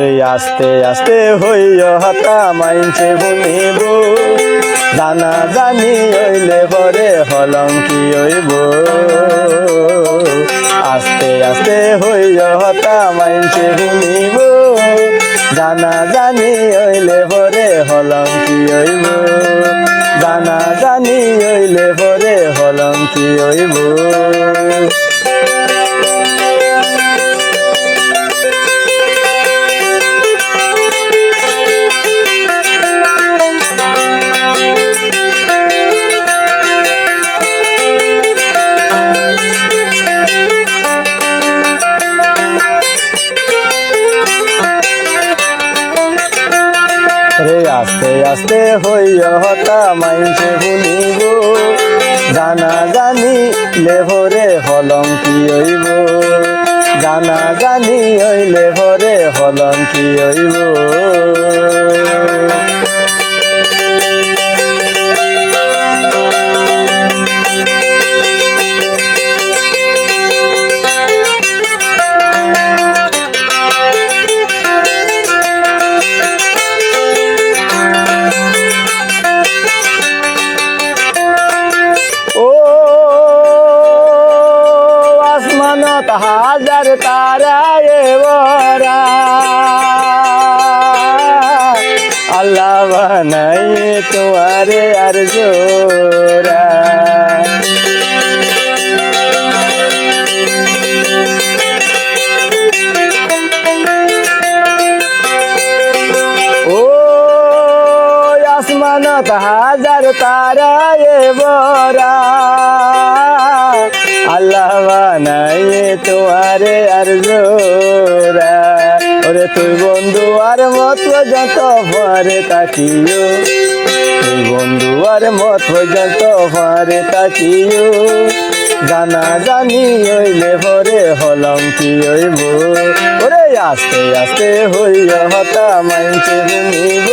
ওরে আস্তে আস্তে হইয় হতা মাইনছে বুনিব জানা জানি হইলে পরে হলং কি হইব? আস্তে আস্তে হইয় হতা মাইনছে শুনিব জানা জানি হইলে পরে হলং কি হইব? জানা জানি হইলে পরে হলং কি হইব? আস্তে আস্তে হইয় হতা মাইনছে ভুলিব। জানা জানি লেভরে হলং কি হইব। জানা জানি ওই ভরে হলম কি হইব। হাজার তারায় বরা আল্লাহ বানাই তোমারে আর জোরা হাজার বরা আল্লাহ বানাই তোমারে আর জোরা ওরে তুই বন্ধু আর মত যত পরে তাকিও। তুই বন্ধু আর মত পর্যন্ত পরে তাকিও। জানা জানি হইলে পরে হলম কি হইব। ওরে আস্তে আস্তে হইয়া হতা মাইনছে শুনিব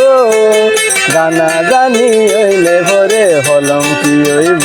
জানা জানি হইলে পরে হলম কি হইব।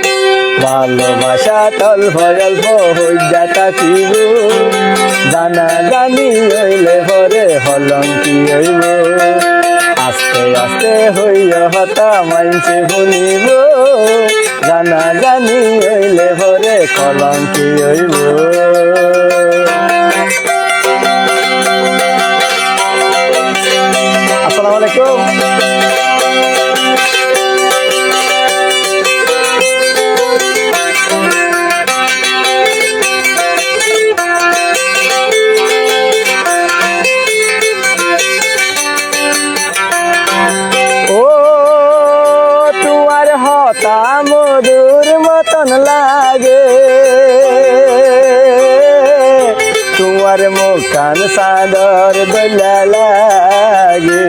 ভালোবাসা তল্প অল্প হজ্জা তাকিব জানা জানি হইলে পরে হলং কি হইব। আস্তে আস্তে হইয়া হতা মাইনছে শুনিব জানা জানি হইলে পরে কলং কি হইব। লাগে। তোমার মুখান সাদর দোলা লাগে।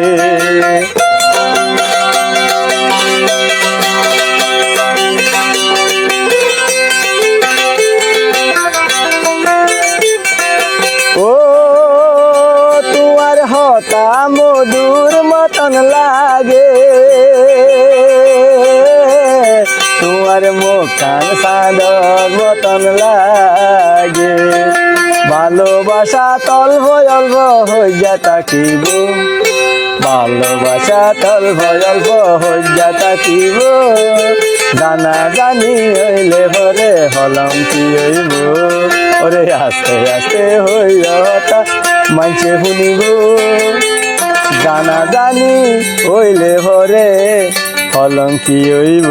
মধুর মতন লাগে। তোমার মুখান সাদর মতন লাগে। ভালোবাসা তল্প অল্প হইয়া থাকিব। ভালোবাসা তল্প অল্প হইয়া থাকিব। জানা জানি হইলে পরে হলাম কি হইব। ওরে আস্তে আস্তে হইয়তা মানছে শুনিব। জানা জানি হইলে পরে হলম কি হইব?